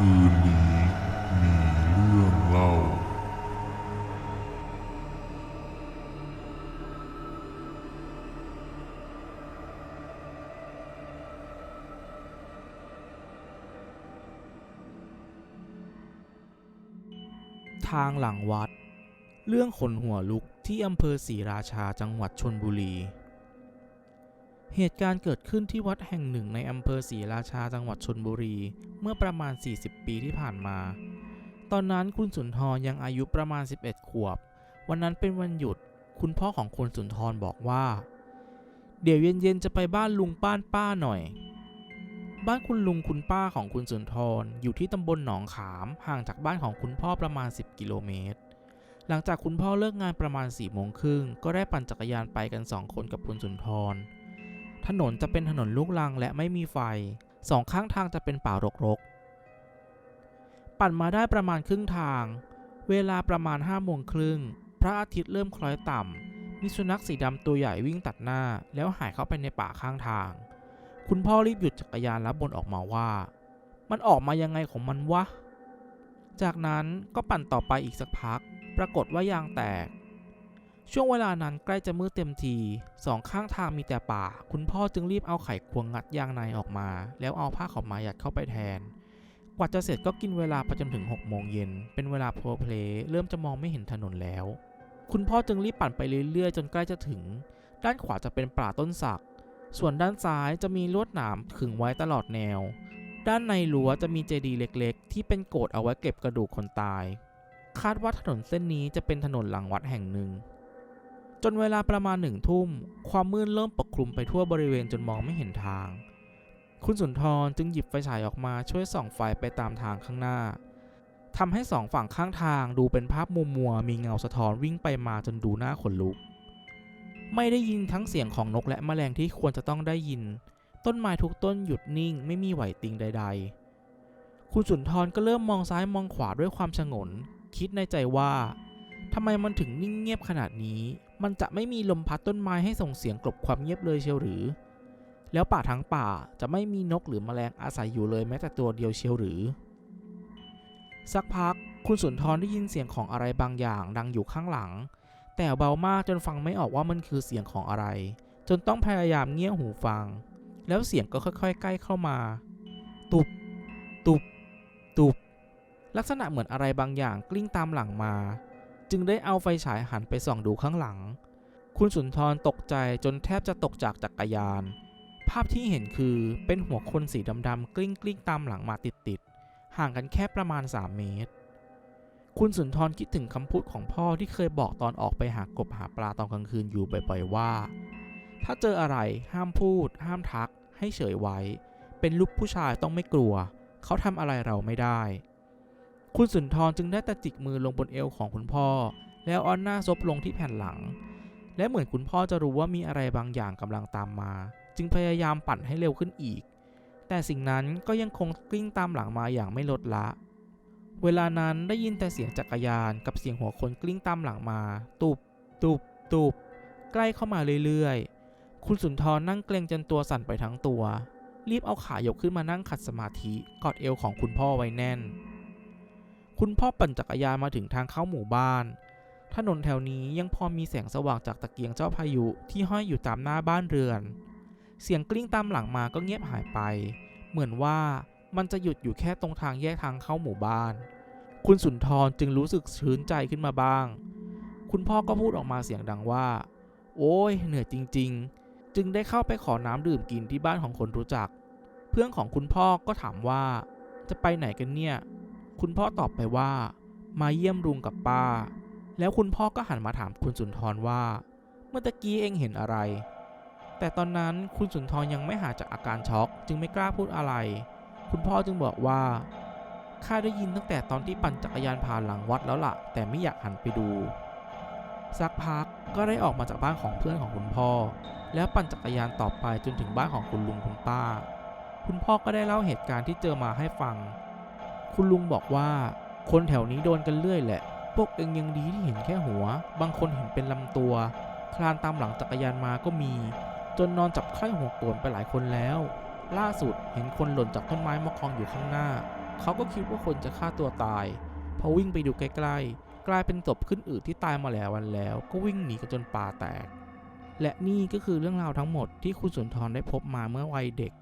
คืนนี้มีเรื่องเล่า ทางหลังวัด เรื่องขนหัวลุกที่อำเภอศรีราชาจังหวัดชนบุรี เหตุการณ์เกิดขึ้นที่วัดแห่งหนึ่งในอำเภอศรีราชาจังหวัดชนบุรี เมื่อประมาณ 40 ปีที่ผ่านมา ตอนนั้นคุณสุนทรยังอายุประมาณ 11 ขวบ วันนั้นเป็นวันหยุด คุณพ่อของคุณสุนทรบอกว่า เดี๋ยวเย็นๆจะไปบ้านลุงป้านป้าหน่อย บ้านคุณลุงคุณป้าของคุณสุนทรอยู่ที่ตำบลหนองขาม ห่างจากบ้านของคุณพ่อประมาณ 10 กิโลเมตร หลังจากคุณพ่อเลิกงานประมาณ4ี่โมงครึ่งก็ได้ปั่นจักรยานไปกัน 2 คนกับคุณสุนทร ถนนจะเป็นถนนลูกรังและไม่มีไฟ สองข้างทางจะเป็นป่ารกๆ ปั่นมาได้ประมาณครึ่งทาง เวลาประมาณ5้าโมงครึ่ง พระอาทิตย์เริ่มคล้อยต่ำ มีสุนัขสีดำตัวใหญ่วิ่งตัดหน้า แล้วหายเข้าไปในป่าข้างทาง คุณพ่อรีบหยุดจักรยานแล้วบ่นออกมาว่า มันออกมายังไงของมันวะ จากนั้นก็ปั่นต่อไปอีกสักพัก ปรากฏว่ายางแตก ช่วงเวลานั้นใกล้จะมืดเต็มทีสองข้างทางมีแต่ป่า คุณพ่อจึงรีบเอาไขควงงัดยางในออกมา แล้วเอาผ้าขาวมายัดเข้าไปแทน กว่าจะเสร็จก็กินเวลาไปจนถึง6โมงเย็น เป็นเวลาโพลเพลเริ่มจะมองไม่เห็นถนนแล้ว คุณพ่อจึงรีบปั่นไปเรื่อยๆ จนใกล้จะถึง ด้านขวาจะเป็นป่าต้นสัก ส่วนด้านซ้ายจะมีลวดหนามขึงไว้ตลอดแนว ด้านในรั้วจะมีเจดีย์เล็ก ๆ ที่เป็นโกดเอาไว้เก็บกระดูกคนตาย คาดว่าถนนเส้นนี้จะเป็นถนนหลังวัดแห่งหนึ่ง จนเวลาประมาณหนึ่งทุ่ม ความมืดเริ่มปกคลุมไปทั่วบริเวณจนมองไม่เห็นทาง คุณสุนทรจึงหยิบไฟฉายออกมาช่วยส่องไฟไปตามทางข้างหน้าทำให้สองฝั่งข้างทางดูเป็นภาพมัวมัวๆมีเงาสะท้อนวิ่งไปมาจนดูน่าขนลุก ไม่ได้ยินทั้งเสียงของนกและแมลงที่ควรจะต้องได้ยิน ต้นไม้ทุกต้นหยุดนิ่งไม่มีไหวติงใด ๆ คุณสุนทรก็เริ่มมองซ้ายมองขวาด้วยความชงน คิดในใจว่าทำไมมันถึงนิ่งเงียบขนาดนี้ มันจะไม่มีลมพัดต้นไม้ให้ส่งเสียงกลบความเงียบเลยเชียวหรือ แล้วป่าทั้งป่าจะไม่มีนกหรือแมลงอาศัยอยู่เลยแม้แต่ตัวเดียวเชียวหรือ สักพักคุณสุนทรได้ยินเสียงของอะไรบางอย่างดังอยู่ข้างหลัง แต่เบามากจนฟังไม่ออกว่ามันคือเสียงของอะไร จนต้องพยายามเงี่ยหูฟัง แล้วเสียงก็ค่อยๆ ใกล้เข้ามา ตุบ ตุบ ตุบ ลักษณะเหมือนอะไรบางอย่างกลิ้งตามหลังมา จึงได้เอาไฟฉายหันไปส่องดูข้างหลัง คุณสุนทรตกใจจนแทบจะตกจากจักรยาน ภาพที่เห็นคือเป็นหัวคนสีดำๆกลิ้งกลิ้งๆตามหลังมาติดๆห่างกันแค่ประมาณ 3 เมตร คุณสุนทรคิดถึงคำพูดของพ่อที่เคยบอกตอนออกไปหากบหาปลาตอนกลางคืนอยู่บ่อยๆว่า ถ้าเจออะไรห้ามพูด ห้ามทัก ให้เฉยไว้ เป็นลูกผู้ชายต้องไม่กลัว เขาทำอะไรเราไม่ได้ คุณสุนทรจึงได้ต่จิกมือลงบนเอวของคุณพ่อ แล้วอ้อนหน้าซบลงที่แผ่นหลัง และเหมือนคุณพ่อจะรู้ว่ามีอะไรบางอย่างกำลังตามมา จึงพยายามปั่นให้เร็วขึ้นอีก แต่สิ่งนั้นก็ยังคงกลิ้งตามหลังมาอย่างไม่ลดละ เวลานั้นได้ยินแต่เสียงจักรยานกับเสียงหัวคนกลิ้งตามหลังมา ตุบ ตุบ ตุบ ใกล้เข้ามาเรื่อยๆ คุณสุนทรนั่งเกรงจนตัวสั่นไปทั้งตัว รีบเอาขายกขึ้นมานั่งขัดสมาธิกอดเอวของคุณพ่อไว้แน่น คุณพ่อปั่นจักรยานมาถึงทางเข้าหมู่บ้าน ถนนแถวนี้ยังพอมีแสงสว่างจากตะเกียงเจ้าพายุที่ห้อยอยู่ตามหน้าบ้านเรือน เสียงกลิ้งตามหลังมาก็เงียบหายไป เหมือนว่ามันจะหยุดอยู่แค่ตรงทางแยกทางเข้าหมู่บ้าน คุณสุนทรจึงรู้สึกชื้นใจขึ้นมาบ้าง คุณพ่อก็พูดออกมาเสียงดังว่า โอ้ยเหนื่อยจริง ๆ จึงได้เข้าไปขอน้ำดื่มกินที่บ้านของคนรู้จัก เพื่อนของคุณพ่อก็ถามว่า จะไปไหนกันเนี่ย คุณพ่อตอบไปว่า มาเยี่ยมลุงกับป้า แล้วคุณพ่อก็หันมาถามคุณสุนทรว่า เมื่อตะกี้เองเห็นอะไร แต่ตอนนั้นคุณสุนทรยังไม่หายจากอาการช็อก จึงไม่กล้าพูดอะไร คุณพ่อจึงบอกว่าข้าได้ยินตั้งแต่ตอนที่ปั่นจักรยานผ่านหลังวัดแล้วล่ะ แต่ไม่อยากหันไปดู สักพักก็ได้ออกมาจากบ้านของเพื่อนของคุณพ่อ แล้วปั่นจักรยานต่อไปจนถึงบ้านของคุณลุงคุณป้า คุณพ่อก็ได้เล่าเหตุการณ์ที่เจอมาให้ฟัง คุณลุงบอกว่าคนแถวนี้โดนกันเรื่อยแหละ พวกเองยังดีที่เห็นแค่หัว บางคนเห็นเป็นลำตัว คลานตามหลังจักรยานมาก็มี จนนอนจับไข้หัวโกนไปหลายคนแล้ว ล่าสุดเห็นคนหล่นจากต้นไม้มากองอยู่ข้างหน้า เขาก็คิดว่าคนจะฆ่าตัวตาย พอวิ่งไปดูใกล้ๆ กลายเป็นศพขึ้นอืดที่ตายมาแล้ววันแล้ว ก็วิ่งหนีกันจนป่าแตก และนี่ก็คือเรื่องราวทั้งหมดที่คุณสุนทรได้พบมาเมื่อวัยเด็ก